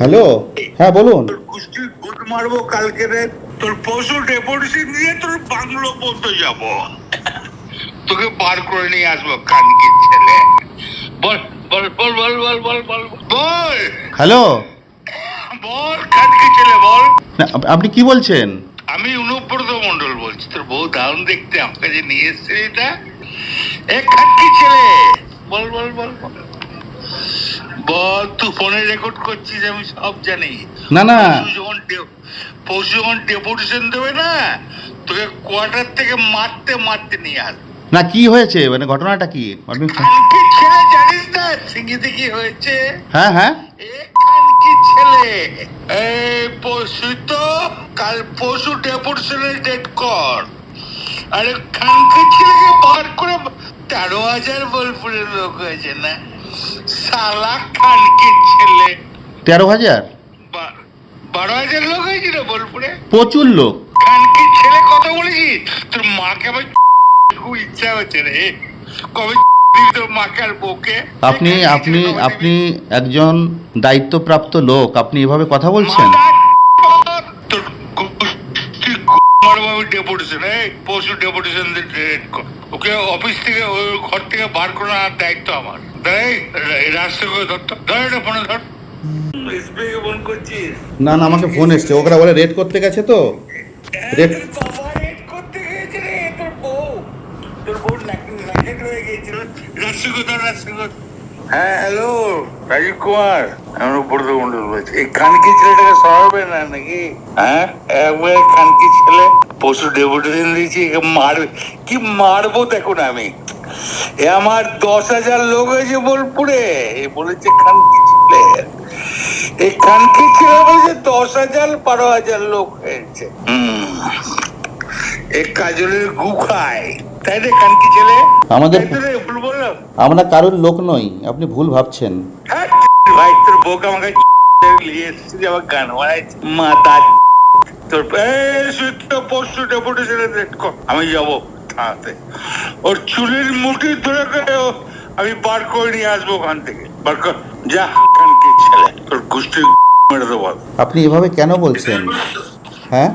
Hello? হ্যাঁ বলুন। Good মারবো কালকে রে। তোর পশু ডেপুটেশন দিয়ে তোর বাংলো পর্যন্ত যাব। তোকে বার করে নিয়ে আসব কানকি ছেলে। বল বল বল বল বল বল বল বল। হ্যালো? বল কানকি ছেলে বল। আপনি কি বলছেন? আমি অনুব্রত মন্ডল বলছি। তোর বউ দারুণ দেখতে আমাকে যে নিয়ে এসছে এটা। এ খাটকি ছেলে। বল বল বল বল। বল তুই ফোনে রেকর্ড করছিস আমি সব জানি। না না। যখন পরশু যখন ডেপুটেশন দেবে না তোকে কোয়ার্টার থেকে মারতে মারতে নিয়ে আস। না কি হয়েছে? মানে ঘটনাটা কি? আপনি ছেলে জানিস না? সিঙ্গিতে কি হয়েছে? হ্যাঁ হ্যাঁ। এ ছেলে। এই পরশু তো কাল পরশু ডেপুটেশনের ডেট কর। আরে খানকি ছেলেকে বার করে তেরো হাজার বোলপুরের লোক হয়েছে না? সালা ছেলে। তেরো হাজার? বারো হাজার লোক হয়েছিল বোলপুরে? প্রচুর লোক। ছেলে কথা বলেছি তোর মাকে আমার খুব ইচ্ছা হচ্ছে রে। কবে আপনি আপনি আপনি একজন দায়িত্বপ্রাপ্ত লোক। আপনি এভাবে কথা বলছেন? কুমারবাবু ডেপুটেশন এই পশু ডেপুটেশন ওকে অফিস থেকে ওই ঘর থেকে বার করার দায়িত্ব আমার। তাই রাস্তা ধরতো ধর এটা ফোনে ধর। না না আমাকে ফোন এসছে। ওরা বলে রেড করতে গেছে তো। রেড তোর বউ। তোর বউ নাকি ধর। হ্যাঁ হ্যালো রাজীব কুমার। আমি উপরত মন্ডল বলছি এই খানকি ছেলেটাকে সরাবে না নাকি? হ্যাঁ? একবার খানকি ছেলে পশু ডেপুটেশন দিয়েছি, একে মারবে। কি মারবো দেখুন আমি। এ আমার দশ হাজার লোক হয়েছে বোলপুরে। এ বলেছে খানকি ছেলে। এই খানকি ছেলে বলেছে দশ হাজার, বারো হাজার লোক হয়েছে। হুম। এই কাজলের গু খায়। তাই রে খানকি ছেলে আমাদের- ভুল বললাম। আমরা কারোর লোক নই আপনি ভুল ভাবছেন। হ্যাঁ, ভাই তোর বউকে আমাকে নিয়ে এসেছি আমার গান বানাইছে। মাতা তোর সুস্থ পরশু ডেপুটেশনে আমি যাব থানাতে। ওর চুলের মুঠি ধরে করে আমি বার করে নিয়ে আসব ওখান থেকে। বার কর। যা কানকে ছেলে তোর মেরে দেবো। আপনি এভাবে কেন বলছেন? হ্যাঁ?